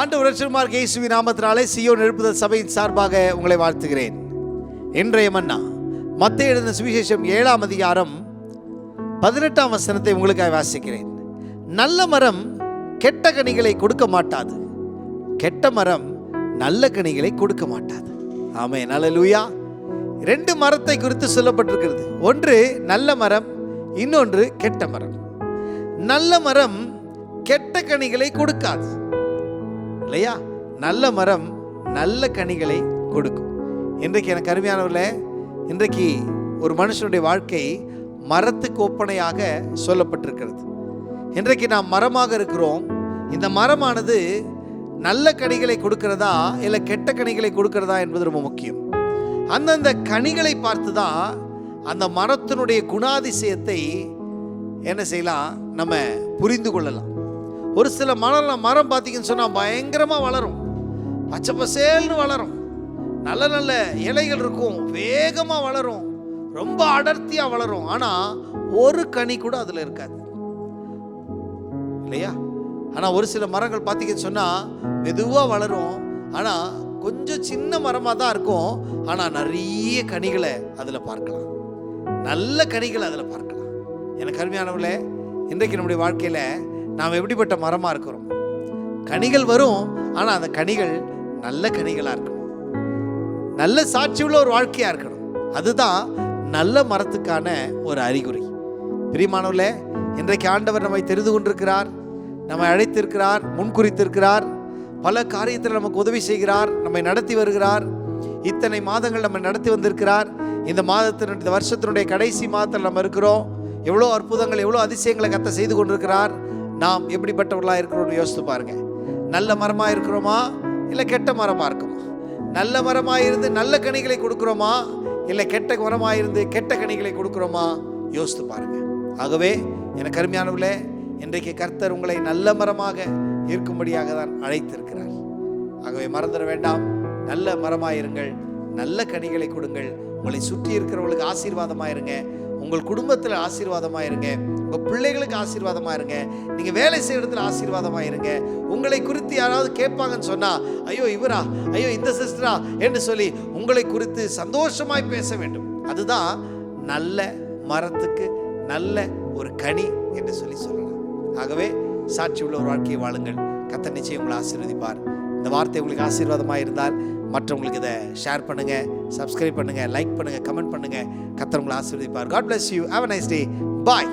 ஆண்டு ரட்சகுமார் இயேசுவின் நாமத்தினாலே சியோன் எழுப்புதல் சபையின் சார்பாக உங்களை வாழ்த்துகிறேன். இன்றைய மன்னா மத்திய எழுதின சுவிசேஷம் ஏழாம் அதிகாரம் பதினெட்டாம் வசனத்தை உங்களுக்காக வாசிக்கிறேன். நல்ல மரம் கெட்ட கனிகளை கொடுக்க மாட்டாது. கெட்ட மரம் நல்ல கனிகளை கொடுக்க மாட்டாது. ஆமே நல்ல லூயா ரெண்டு மரத்தை குறித்து சொல்லப்பட்டிருக்கிறது. ஒன்று நல்ல மரம் இன்னொன்று கெட்ட மரம். நல்ல மரம் கெட்ட கனிகளை கொடுக்காது. இல்லையா? நல்ல மரம் நல்ல கனிகளை கொடுக்கும். இன்றைக்கு எனக்கு அருமையானவர்கள இன்றைக்கு ஒரு மனுஷனுடைய வாழ்க்கை மரத்துக்கு ஒப்பனையாக சொல்லப்பட்டிருக்கிறது. இன்றைக்கு நாம் மரமாக இருக்கிறோம். இந்த மரமானது நல்ல கனிகளை கொடுக்கிறதா இல்லை கெட்ட கனிகளை கொடுக்கிறதா என்பது ரொம்ப முக்கியம். அந்தந்த கனிகளை பார்த்து தான் அந்த மரத்தினுடைய குணாதிசயத்தை என்ன செய்யலாம்? நம்ம புரிந்து கொள்ளலாம். ஒரு சில மரம் மரம் பார்த்தீங்கன்னு சொன்னால் பயங்கரமாக வளரும். பச்சை பசேல்னு வளரும். நல்ல நல்ல இலைகள் இருக்கும். வேகமாக வளரும். ரொம்ப அடர்த்தியாக வளரும். ஆனால் ஒரு கனி கூட அதில் இருக்காது. இல்லையா? ஆனால் ஒரு சில மரங்கள் பார்த்தீங்கன்னு சொன்னால் மெதுவாக வளரும். ஆனால் கொஞ்சம் சின்ன மரமாக தான் இருக்கும். ஆனால் நிறைய கனிகளை அதில் பார்க்கலாம். நல்ல கனிகளை அதில் பார்க்கலாம். எனக்கு அருமையானவர்களே இன்றைக்கு நம்முடைய வாழ்க்கையில் நாம் எப்படிப்பட்ட மரமாக இருக்கிறோம்? கனிகள் வரும் ஆனால் அந்த கனிகள் நல்ல கனிகளாக இருக்கணும். நல்ல சாட்சி உள்ள ஒரு வாழ்க்கையாக இருக்கணும். அதுதான் நல்ல மரத்துக்கான ஒரு அறிகுறி. பிரியமானவர்களே இன்றைக்கு ஆண்டவர் நம்மை தெரிந்து கொண்டிருக்கிறார் நம்மை அழைத்திருக்கிறார் முன்குறித்திருக்கிறார் பல காரியத்தில் நமக்கு உதவி செய்கிறார் நம்மை நடத்தி வருகிறார். இத்தனை மாதங்கள் நம்ம நடத்தி வந்திருக்கிறார். இந்த மாதத்தினுடைய இந்த வருஷத்தினுடைய கடைசி மாதத்தில் நம்ம இருக்கிறோம். எவ்வளோ அற்புதங்கள் எவ்வளோ அதிசயங்களை கத்த செய்து கொண்டிருக்கிறார். நாம் எப்படிப்பட்டவர்களாக இருக்கிறோம்னு யோசித்து பாருங்க. நல்ல மரமாக இருக்கிறோமா? இல்லை கெட்ட மரமாக இருக்குமா? நல்ல மரமாக இருந்து நல்ல கனிகளை கொடுக்குறோமா? இல்லை கெட்ட மரமாக இருந்து கெட்ட கனிகளை கொடுக்குறோமா? யோசித்து பாருங்க. ஆகவே எனக்கு அருமையானவர்களே இன்றைக்கு கர்த்தர் உங்களை நல்ல மரமாக இருக்கும்படியாக தான் அழைத்திருக்கிறார். ஆகவே மறந்துட வேண்டாம். நல்ல மரமாக இருங்கள். நல்ல கனிகளை கொடுங்கள். உங்களை சுற்றி இருக்கிறவங்களுக்கு ஆசீர்வாதமாக இருங்க. உங்கள் குடும்பத்தில் ஆசீர்வாதமாக இருங்க. உங்கள் பிள்ளைகளுக்கு ஆசீர்வாதமாக இருங்க. நீங்கள் வேலை செய்கிறதுல ஆசீர்வாதமாக இருங்க. உங்களை குறித்து யாராவது கேட்பாங்கன்னு சொன்னால் ஐயோ இவரா? ஐயோ இந்த சிஸ்டரா? என்று சொல்லி உங்களை குறித்து சந்தோஷமாய் பேச வேண்டும். அதுதான் நல்ல மரத்துக்கு நல்ல ஒரு கனி என்று சொல்லி சொல்லலாம். ஆகவே சாட்சி உள்ள ஒரு வாழ்க்கையை வாழுங்கள். கத்த நிச்சயம் உங்களை ஆசீர்வதிப்பார். இந்த வார்த்தை உங்களுக்கு ஆசீர்வாதமாக இருந்தால் மற்றவங்களுக்கு இதை ஷேர் பண்ணுங்கள் சப்ஸ்கிரைப் பண்ணுங்க லைக் பண்ணுங்கள் கமெண்ட் பண்ணுங்க. கத்தர் உங்களை ஆசீர்வதிப்பார். God bless you have nice day bye